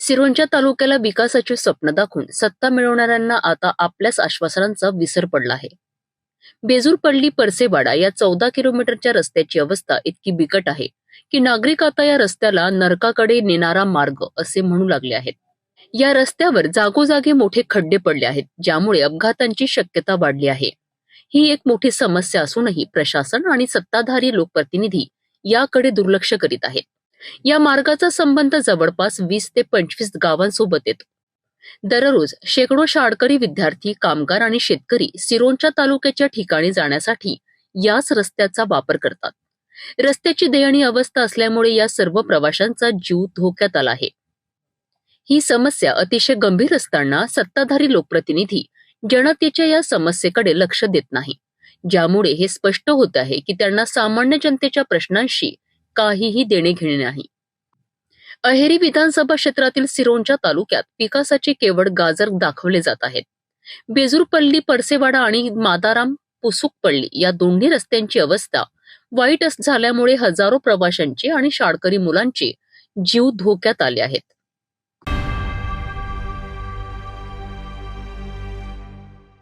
सिरोंच्या तालुक्याला विकासाचे स्वप्न दाखवून सत्ता मिळवणाऱ्यांना आता आपल्याच आश्वासनांचा विसर पडला आहे. बेजूरपल्ली परसेवाडा या चौदा किलोमीटरच्या रस्त्याची अवस्था इतकी बिकट आहे की नागरिक आता या रस्त्याला नरकाकडे नेणारा मार्ग असे म्हणू लागले आहेत. या रस्त्यावर जागोजागी मोठे खड्डे पडले आहेत ज्यामुळे अपघातांची शक्यता वाढली आहे. ही एक मोठी समस्या असूनही प्रशासन आणि सत्ताधारी लोकप्रतिनिधी याकडे दुर्लक्ष करीत आहेत. या मार्गाचा संबंध जवळपास वीस ते पंचवीस गावांसोबत येतो. दररोज शेकडो शाळकरी विद्यार्थी कामगार आणि शेतकरी सिरोंच्या तालुक्याच्या ठिकाणी जाण्यासाठी याच रस्त्याचा वापर करतात. रस्त्याची दयनीय अवस्था असल्यामुळे या सर्व प्रवाशांचा जीव धोक्यात आला आहे. ही समस्या अतिशय गंभीर असताना सत्ताधारी लोकप्रतिनिधी जनतेच्या या समस्येकडे लक्ष देत नाही. ज्यामुळे हे स्पष्ट होत आहे की त्यांना सामान्य जनतेच्या प्रश्नांशी काहीही देणे घेणे नाही. अहेरी विधानसभा क्षेत्रातील सिरोंच्या तालुक्यात विकासाचे केवळ गाजर दाखवले जात आहेत. बेजूरपल्ली परसेवाडा आणि मादाराम पुसुकपल्ली या दोन्ही रस्त्यांची अवस्था वाईट झाल्यामुळे हजारो प्रवाशांचे आणि शाळकरी मुलांचे जीव धोक्यात आले आहेत.